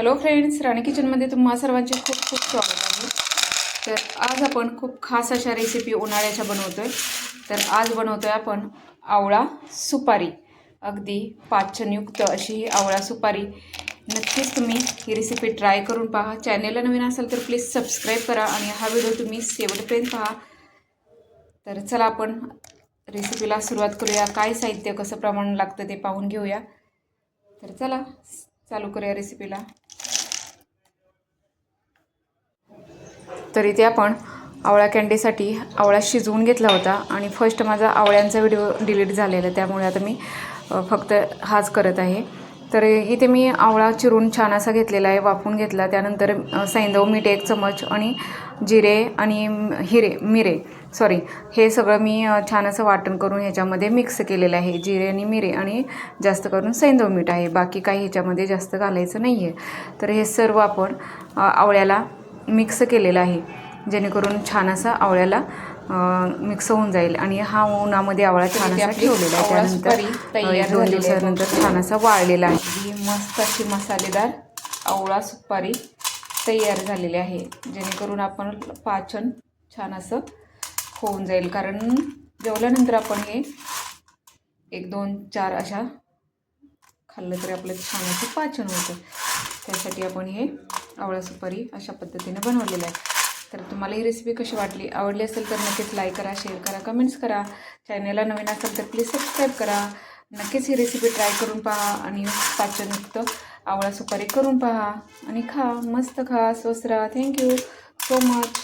Hello friends राणी किचनमध्ये तुम्हा सर्वांचे खूप खूप स्वागत आहे. तर आज आपण खूप खास अशा रेसिपी उन्हाळ्याच्या बनवतो आहे तर आज बनवतो आहे आपण आवळा सुपारी. अगदी पाचनयुक्त अशी ही आवळा सुपारी. नक्कीच तुम्ही ही रेसिपी ट्राय करून पहा. चॅनेलला नवीन असाल तर प्लीज सबस्क्राईब करा आणि हा व्हिडिओ तुम्ही शेवटपर्यंत पहा. तर चला आपण रेसिपीला सुरुवात करूया. काय साहित्य कसं प्रमाण लागतं ते पाहून घेऊया. तर चला चालू करूया रेसिपीला तर इथे आपण आवळा कॅन्डीसाठी आवळा शिजवून घेतला होता आणि फर्स्ट माझा आवळ्यांचा व्हिडिओ डिलीट झालेला त्यामुळे आता मी फक्त हाच करत आहे. तर इथे मी आवळा चिरून छान असा घेतलेला आहे वाफून घेतला. त्यानंतर सैंदव मीठ एक चमच आणि जिरे आणि हिरे मिरे सॉरी हे सगळं मी छान असं वाटण करून ह्याच्यामध्ये मिक्स केलेलं आहे. जिरे आणि मिरे आणि जास्त करून सैंदव मीठ आहे. बाकी काही ह्याच्यामध्ये जास्त घालायचं नाही आहे तर हे सर्व आपण आवळ्याला मिक्स केलेलं आहे. जेणेकरून छान असा आवळ्याला मिक्स होऊन जाईल. आणि हा उन्हामध्ये आवळा छान असा ठेवलेला आहे. त्यानंतर एक दोन दिवसानंतर छान असा वाळलेला आहे. ही मस्त अशी मसालेदार आवळा सुपारी तयार झालेली आहे. जेणेकरून आपण पाचन छान असं होऊन जाईल. कारण जेवल्यानंतर आपण हे एक दोन चार अशा खाल्लं तरी आपलं छान असं पाचन होतं. त्यासाठी आपण हे आवळा सुपारी अशा पद्धतीने बनवलेलं आहे. तुम्हाला ही रेसिपी कशी वाटली आवडली असेल तर नक्कीच लाईक करा शेअर करा कमेंट्स करा. चॅनलला नवीन असेल तर प्लीज सबस्क्राईब करा. नक्कीच ही रेसिपी ट्राय करून पहा आणि पाचनयुक्त आवळा सुपारी करून पहा. आणि खा मस्त खा स्वस्त राहा. Thank you so much